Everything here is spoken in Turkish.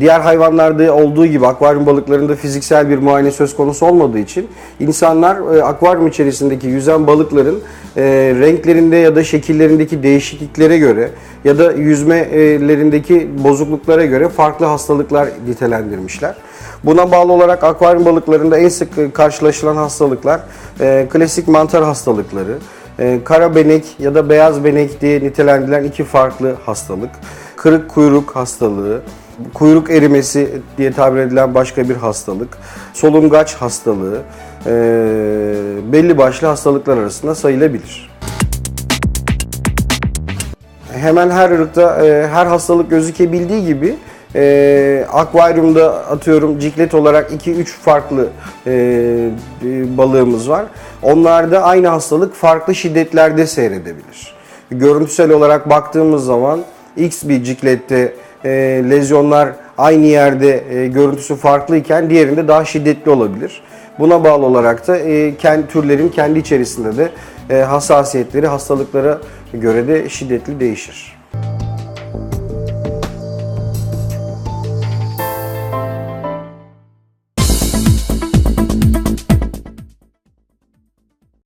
diğer hayvanlarda olduğu gibi akvaryum balıklarında fiziksel bir muayene söz konusu olmadığı için insanlar e, akvaryum içerisindeki yüzen balıkların e, renklerinde ya da şekillerindeki değişikliklere göre ya da yüzmelerindeki bozukluklara göre farklı hastalıklar nitelendirmişler. Buna bağlı olarak akvaryum balıklarında en sık karşılaşılan hastalıklar e, klasik mantar hastalıkları, e, kara benek ya da beyaz benek diye nitelendirilen iki farklı hastalık, kırık kuyruk hastalığı, kuyruk erimesi diye tabir edilen başka bir hastalık, solungaç hastalığı e, belli başlı hastalıklar arasında sayılabilir. Hemen her ırkta e, her hastalık gözükebildiği gibi e, akvaryumda atıyorum ciklet olarak 2-3 farklı e, balığımız var. Onlarda aynı hastalık farklı şiddetlerde seyredebilir. Görüntüsel olarak baktığımız zaman X bir ciklette e, lezyonlar aynı yerde e, görüntüsü farklıyken diğerinde daha şiddetli olabilir. Buna bağlı olarak da e, kendi türlerin kendi içerisinde de e, hassasiyetleri hastalıklara göre de şiddetli değişir.